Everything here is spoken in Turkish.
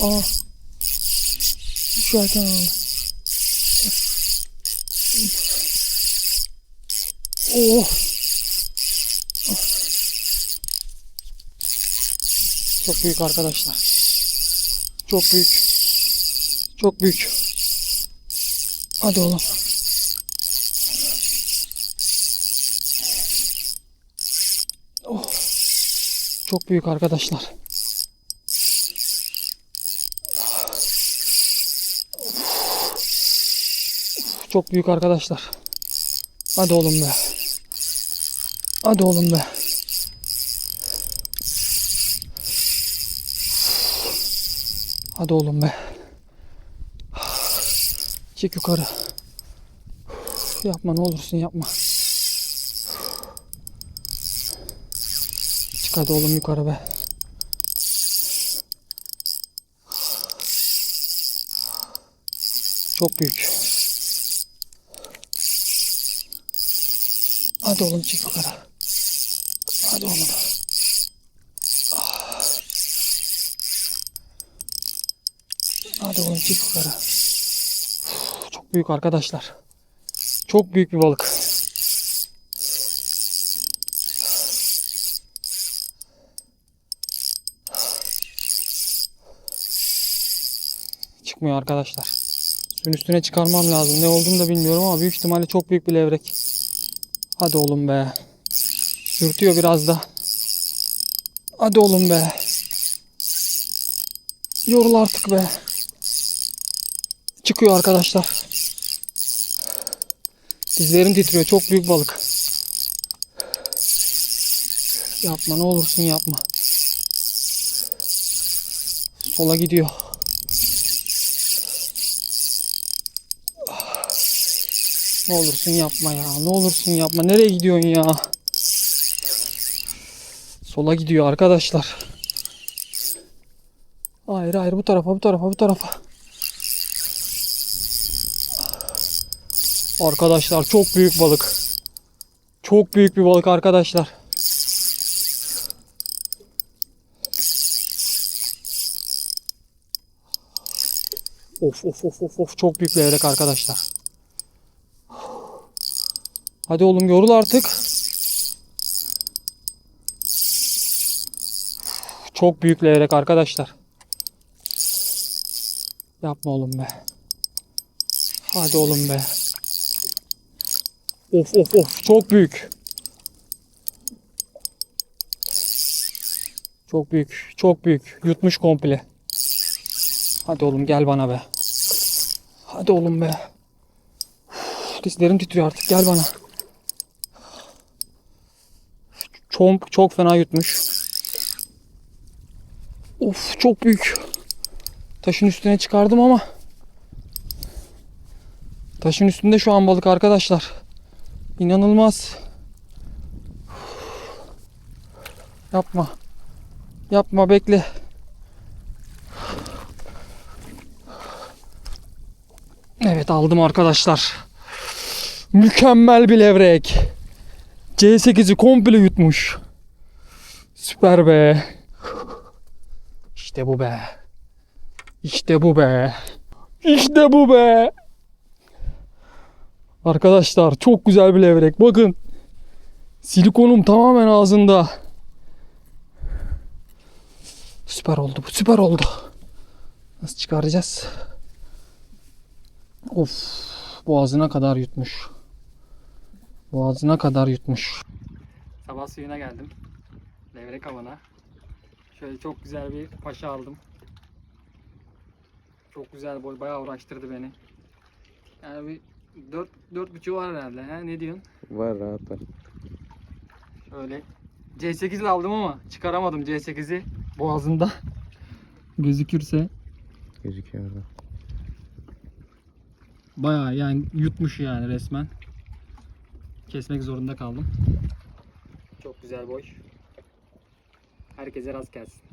Aa. Şu erken aldı. Oh. Çok büyük arkadaşlar. Çok büyük. Çok büyük. Hadi oğlum. Oh. Çok büyük arkadaşlar. Çok büyük arkadaşlar. Hadi oğlum be. Hadi oğlum be. Hadi oğlum be. Çık yukarı. Yapma ne olursun yapma. Çık hadi oğlum yukarı be. Çok büyük. Hadi oğlum çık yukarı. Hadi oğlum. Hadi oğlum çık yukarı. Çok büyük arkadaşlar. Çok büyük bir balık. Çıkmıyor arkadaşlar. Suyun üstüne çıkarmam lazım. Ne olduğunu da bilmiyorum ama büyük ihtimalle çok büyük bir levrek. Hadi oğlum be. Sürtüyor biraz da. Hadi oğlum be. Yorul artık be. Çıkıyor arkadaşlar. Dizlerim titriyor. Çok büyük balık. Yapma ne olursun yapma. Sola gidiyor. Ne olursun yapma ya. Ne olursun yapma. Nereye gidiyorsun ya? Sola gidiyor arkadaşlar. Hayır hayır bu tarafa bu tarafa bu tarafa. Arkadaşlar çok büyük balık. Çok büyük bir balık arkadaşlar. Of of of of of çok büyük levrek arkadaşlar. Hadi oğlum yorul artık. Çok büyük levrek arkadaşlar. Yapma oğlum be. Hadi oğlum be. Of of of çok büyük. Çok büyük. Çok büyük. Yutmuş komple. Hadi oğlum gel bana be. Hadi oğlum be. Dizlerim titriyor artık. Gel bana. Çok çok fena yutmuş. Of çok büyük. Taşın üstüne çıkardım ama taşın üstünde şu an balık arkadaşlar. İnanılmaz. Yapma. Yapma bekle. Evet aldım arkadaşlar. Mükemmel bir levrek. C8'i komple yutmuş. Süper be. İşte bu be. İşte bu be. İşte bu be. Arkadaşlar çok güzel bir levrek. Bakın. Silikonum tamamen ağzında. Süper oldu bu. Süper oldu. Nasıl çıkaracağız? Of. Boğazına kadar yutmuş. Boğazına kadar yutmuş. Sabah suyuna geldim. Levrek avına. Şöyle çok güzel bir paşa aldım. Çok güzel boy. Bayağı uğraştırdı beni. Yani bir 4 dört buçuğu var herhalde. He? Ne diyorsun? Var rahat var. Şöyle C8 ile aldım ama çıkaramadım C8'i boğazında. Gözükürse Gözüküyor orada. bayağı yani yutmuş yani resmen. Kesmek zorunda kaldım. Çok güzel boy. Herkese rast gelsin.